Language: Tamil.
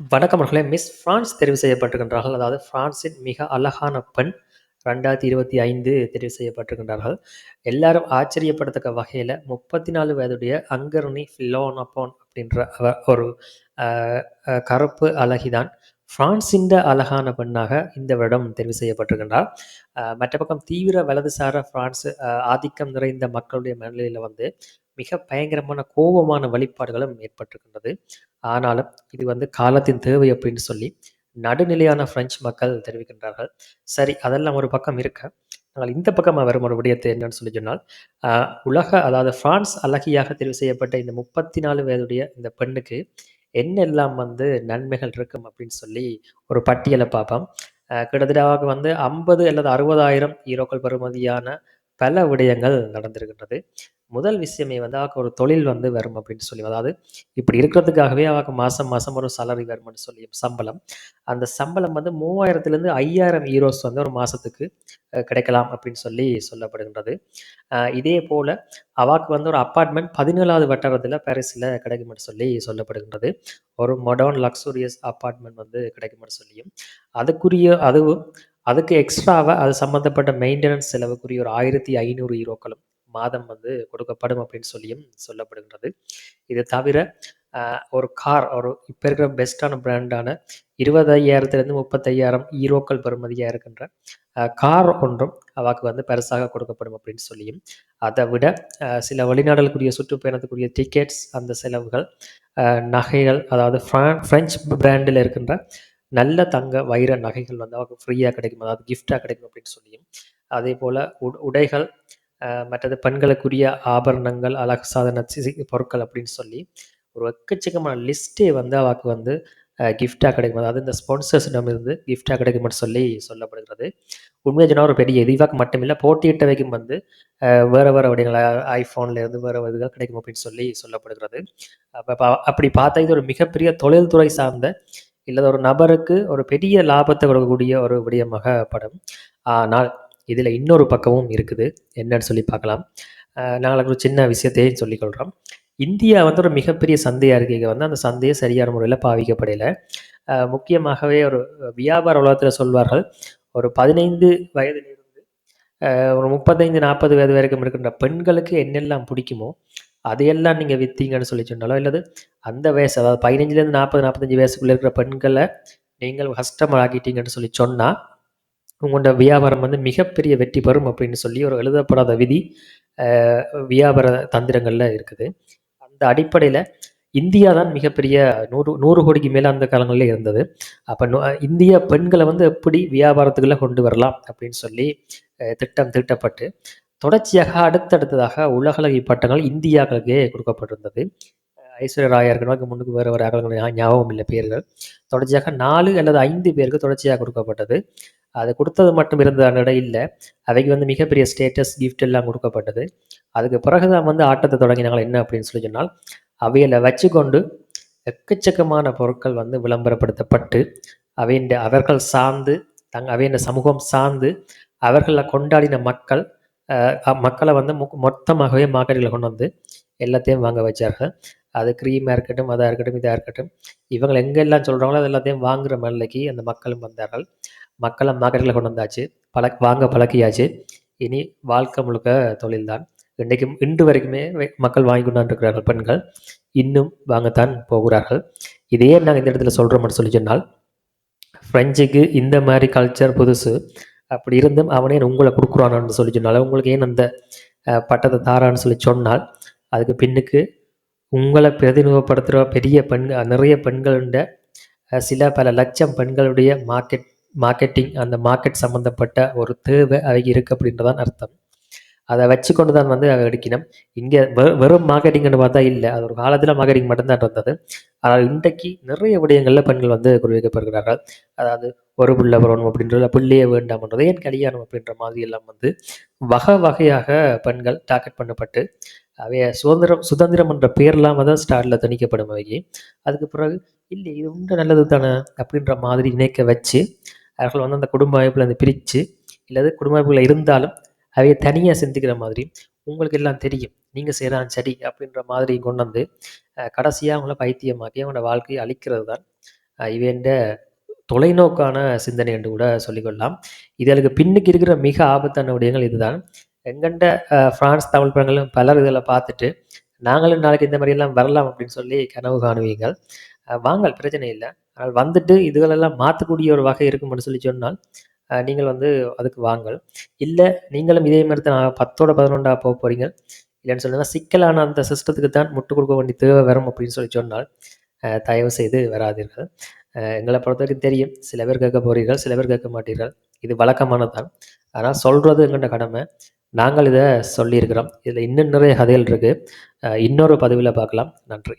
வணக்கம் அவர்களே. மிஸ் பிரான்ஸ் தெரிவு செய்யப்பட்டிருக்கின்றார்கள். அதாவது பிரான்சின் மிக அழகான பெண் ரெண்டாயிரத்தி இருபத்தி ஐந்து தெரிவு செய்யப்பட்டிருக்கின்றார்கள். எல்லாரும் ஆச்சரியப்படத்தக்க வகையில் முப்பத்தி நாலு வயதுடைய அங்கர்னி ஃபிலோனப்போன் அப்படின்ற ஒரு ஆஹ், கருப்பு அழகிதான். பிரான்சின் அழகான பெண்ணாக இந்த வருடம் தெரிவு செய்யப்பட்டிருக்கின்றார். மற்ற பக்கம் தீவிர வலதுசார பிரான்ஸ் ஆதிக்கம் நிறைந்த மக்களுடைய மனநிலையில் வந்து மிக பயங்கரமான கோபமான வழிபாடுகளும் ஏற்பட்டிருக்கின்றது. ஆனாலும் இது வந்து காலத்தின் தேவை அப்படின்னு சொல்லி நடுநிலையான பிரெஞ்சு மக்கள் தெரிவிக்கின்றார்கள். சரி அதெல்லாம் ஒரு பக்கம் இருக்க. நாங்கள் இந்த பக்கமாக வரும் ஒரு விடயத்தை என்னன்னு சொல்லி சொன்னால் உலக அதாவது பிரான்ஸ் அழகியாக தெரிவு செய்யப்பட்ட இந்த முப்பத்தி நாலு வயதுடைய இந்த பெண்ணுக்கு என்னெல்லாம் வந்து நன்மைகள் இருக்கும் அப்படின்னு சொல்லி ஒரு பட்டியலை பார்ப்போம். கிட்டத்தட்ட வந்து ஐம்பது அல்லது அறுபதாயிரம் ஈரோக்கள் பெறுமதியான பல விடயங்கள் நடந்திருக்கின்றது. முதல் விஷயமே வந்து அவருக்கு ஒரு தொழில் வந்து வரும் அப்படின்னு சொல்லி அதாவது இப்படி இருக்கிறதுக்காகவே அவருக்கு மாதம் மாதம் ஒரு சலரி வரும்னு சொல்லி சம்பளம். அந்த சம்பளம் வந்து மூவாயிரத்துலேருந்து ஐயாயிரம் ஈரோஸ் வந்து ஒரு மாதத்துக்கு கிடைக்கலாம் அப்படின்னு சொல்லி சொல்லப்படுகின்றது. இதே போல் அவாக்கு வந்து ஒரு அப்பார்ட்மெண்ட் பதினேழாவது வட்டாரத்தில் பாரிஸில் கிடைக்கும்னு சொல்லி சொல்லப்படுகின்றது. ஒரு மொடர்ன் லக்ஸூரியஸ் அப்பார்ட்மெண்ட் வந்து கிடைக்கும்னு சொல்லியும் அதுக்குரிய அதுவும் அதுக்கு எக்ஸ்ட்ராவாக அது சம்மந்தப்பட்ட மெயின்டெனன்ஸ் செலவுக்குரிய ஒரு ஆயிரத்தி ஐநூறு ஈரோக்களும் மாதம் வந்து கொடுக்கப்படும் அப்படின்னு சொல்லியும் சொல்லப்படுகின்றது. இது தவிர ஒரு கார் ஒரு இப்போ இருக்கிற பெஸ்ட்டான பிராண்டான இருபதையாயிரத்துலேருந்து முப்பத்தையாயிரம் ஈரோக்கள் பெறுமதியாக இருக்கின்ற கார் ஒன்றும் அவாக்கு வந்து பெருசாக கொடுக்கப்படும் அப்படின்னு சொல்லியும் அதை விட சில வெளிநாடுகளுக்குரிய சுற்றுப்பயணத்துக்குரிய டிக்கெட்ஸ் அந்த செலவுகள் நகைகள் அதாவது ஃப்ரான் ஃப்ரெஞ்சு பிராண்டில் இருக்கின்ற நல்ல தங்க வைர நகைகள் வந்து அவருக்கு ஃப்ரீயாக கிடைக்கும் அதாவது கிஃப்டாக கிடைக்கும் அப்படின்னு சொல்லியும் அதே போல் உடைகள் மற்றது பெண்களுக்குரிய ஆபரணங்கள் அழகு சாதன பொருட்கள் அப்படின்னு சொல்லி ஒரு எக்கச்சக்கமான லிஸ்ட்டே வந்து அவளுக்கு வந்து கிஃப்டாக கிடைக்கும். அதாவது இந்த ஸ்பான்சர்ஸிடம் இருந்து கிஃப்டாக கிடைக்கும்னு சொல்லி சொல்லப்படுகிறது. உண்மையாக சொன்னால் ஒரு பெரிய எதிவாக்கு மட்டுமில்லை. போட்டியிட்ட வைக்கும் வந்து வேறு வேறு வேற ஐஃபோன்லேருந்து வேறு இருந்து இதுகள் கிடைக்கும் அப்படின்னு சொல்லி சொல்லப்படுகிறது. அப்போ அப்படி பார்த்தா இது ஒரு மிகப்பெரிய தொழில்துறை சார்ந்த இல்லை ஒரு நபருக்கு ஒரு பெரிய லாபத்தை கொடுக்கக்கூடிய ஒரு விடயமாக படம். ஆனால் இதில் இன்னொரு பக்கமும் இருக்குது. என்னன்னு சொல்லி பார்க்கலாம். நாங்கள் நாங்களுக்கு ஒரு சின்ன விஷயத்தையும் சொல்லிக்கொள்கிறோம். இந்தியா வந்து ஒரு மிகப்பெரிய சந்தையாக இருக்கைங்க வந்து அந்த சந்தையை சரியான முறையில் பாவிக்கப்படையில முக்கியமாகவே ஒரு வியாபார உலகத்தில் சொல்வார்கள் ஒரு பதினைந்து வயதிலிருந்து ஒரு முப்பத்தைந்து நாற்பது வயது வரைக்கும் இருக்கின்ற பெண்களுக்கு என்னெல்லாம் பிடிக்குமோ அதையெல்லாம் நீங்கள் விற்றீங்கன்னு சொல்லி சொன்னாலோ இல்லது அந்த வயசு அதாவது பதினஞ்சுலேருந்து நாற்பது நாற்பத்தஞ்சு வயசுக்குள்ளே இருக்கிற பெண்களை நீங்கள் கஸ்டமர் ஆக்கிட்டீங்கன்னு சொல்லி சொன்னால் உங்களோட வியாபாரம் வந்து மிகப்பெரிய வெற்றி பெறும் அப்படின்னு சொல்லி ஒரு எழுதப்படாத விதி வியாபார தந்திரங்களில் இருக்குது. அந்த அடிப்படையில் இந்தியா தான் மிகப்பெரிய நூறு நூறு கோடிக்கு மேலே அந்த காலங்களில் இருந்தது. அப்போ இந்திய பெண்களை வந்து எப்படி வியாபாரத்துக்குள்ளே கொண்டு வரலாம் அப்படின்னு சொல்லி திட்டம் திட்டப்பட்டு தொடர்ச்சியாக அடுத்தடுத்ததாக உலகளவி பட்டங்கள் இந்தியாக்களுக்கே கொடுக்கப்பட்டிருந்தது. ஐஸ்வர்யா ராயா இருக்கணும் முன்னுக்கு வேறு வேறு அகலங்கள் ஞாபகம் இல்லை பேர்கள். தொடர்ச்சியாக நாலு அல்லது ஐந்து பேருக்கு தொடர்ச்சியாக கொடுக்கப்பட்டது. அது கொடுத்தது மட்டும் இருந்த இல்லை. அவைக்கு வந்து மிகப்பெரிய ஸ்டேட்டஸ் கிஃப்ட் எல்லாம் கொடுக்கப்பட்டது. அதுக்கு பிறகு தான் வந்து ஆட்டத்தை தொடங்கினாங்க. என்ன அப்படின்னு சொல்லி சொன்னால் அவைகளை வச்சுக்கொண்டு எக்கச்சக்கமான பொருட்கள் வந்து விளம்பரப்படுத்தப்பட்டு அவையின் அவர்கள் சார்ந்து தங் அவையின் சமூகம் சார்ந்து அவர்களை கொண்டாடின மக்கள் மக்களை வந்து மொ- மொத்தமாகவே மார்க்கெட்டில் கொண்டு வந்து எல்லாத்தையும் வாங்க வச்சார்கள். அது க்ரீமாக இருக்கட்டும் அதாக இருக்கட்டும் இதாக இருக்கட்டும். இவங்க எங்கெல்லாம் சொல்கிறாங்களோ அது எல்லாத்தையும் வாங்குகிற மலைக்கு அந்த மக்களும் வந்தார்கள். மக்களை மார்க்கெட்டில் கொண்டு வந்தாச்சு. பழ வாங்க பழக்கியாச்சு. இனி வாழ்க்கை முழுக்க தொழில்தான். இன்றைக்கும் இன்று வரைக்குமே மக்கள் வாங்கி கொண்டாண்டிருக்கிறார்கள் பெண்கள். இன்னும் வாங்கத்தான் போகிறார்கள். இதே நாங்கள் இந்த இடத்துல சொல்கிறோம்னு சொல்லி சொன்னால் ஃப்ரெஞ்சுக்கு இந்த மாதிரி கல்ச்சர் புதுசு அப்படி இருந்தும் அவனே உங்களை கொடுக்குறானான்னு சொல்லி சொன்னால் உங்களுக்கு ஏன் அந்த பட்டத்தை தாரான்னு சொல்லி சொன்னால் அதுக்கு பின்னுக்கு உங்களை பிரதிநிதிப்படுத்துகிற பெரிய பெண் நிறைய பெண்களுடைய சில பல லட்சம் பெண்களுடைய மார்க்கெட் மார்க்கெட்டிங் அந்த மார்க்கெட் சம்மந்தப்பட்ட ஒரு தேவை அவைக்கு இருக்குது அப்படின்றதான் அர்த்தம். அதை வச்சுக்கொண்டு தான் வந்து அதை எடுக்கணும். இங்கே வெறும் மார்க்கெட்டிங்னு பார்த்தா இல்லை. அது ஒரு காலத்தில் மார்க்கெட்டிங் மட்டும்தான் இருந்தது. ஆனால் இன்றைக்கு நிறைய விடயங்களில் பெண்கள் வந்து குறிவைக்கப்படுகிறார்கள் அதாவது ஒரு பிள்ளை வரணும் அப்படின்றது பிள்ளையே வேண்டாம்ன்றது ஏன் கல்யாணம் அப்படின்ற மாதிரி எல்லாம் வந்து வகை வகையாக பெண்கள் டார்கெட் பண்ணப்பட்டு அவைய சுதந்திரம் சுதந்திரம் என்ற பேர்லாம் வந்து ஸ்டார்டில் திணிக்கப்படும் அவைக்கு. அதுக்கு பிறகு இல்லை இது உண்டு நல்லது தானே அப்படின்ற மாதிரி நினைக்க வச்சு அவர்கள் வந்து அந்த குடும்ப அமைப்பில் வந்து பிரித்து இல்லாத குடும்ப அமைப்புகள் இருந்தாலும் அவைய தனியாக சிந்திக்கிற மாதிரி உங்களுக்கு எல்லாம் தெரியும். நீங்கள் செய்கிறான் சரி அப்படின்ற மாதிரி கொண்டு வந்து கடைசியாக அவங்கள பைத்தியமாக்கி அவங்களோட வாழ்க்கையை அழிக்கிறது தான் இவன்ற தொலைநோக்கான சிந்தனை என்று கூட சொல்லிக்கொள்ளலாம். இதற்கு பின்னுக்கு இருக்கிற மிக ஆபத்தான விடயங்கள் இதுதான். எங்கண்ட ஃப்ரான்ஸ் தமிழ் படங்களும் பலர் இதில் பார்த்துட்டு நாங்களும் நாளைக்கு இந்த மாதிரியெல்லாம் வரலாம் அப்படின்னு சொல்லி கனவு காணுவீங்கள் வாங்கள் பிரச்சனை இல்லை. ஆனால் வந்துட்டு இதுகளெல்லாம் மாற்றக்கூடிய ஒரு வகை இருக்கும்னு சொல்லி சொன்னால் நீங்கள் வந்து அதுக்கு வாங்கள் இல்லை நீங்களும் இதே மாதிரி தான் பத்தோட பதினொன்றாக போக போகிறீங்க இல்லைன்னு சொல்லுங்கள் சிக்கலான அந்த சிஸ்டத்துக்கு தான் முட்டு கொடுக்க வேண்டிய தேவை வரும் அப்படின்னு சொல்லி சொன்னால் தயவு செய்து வராதீர்கள். எங்களை பொறுத்த வரைக்கும் தெரியும் சில பேர் கேட்க போகிறீர்கள் சில பேர் கேட்க மாட்டீர்கள். இது வழக்கமானது தான் ஆனால் சொல்கிறது எங்கள்ட கடமை. நாங்கள் இதை சொல்லியிருக்கிறோம். இதில் இன்னும் நிறைய கதைகள் இருக்குது இன்னொரு பதிவில் பார்க்கலாம். நன்றி.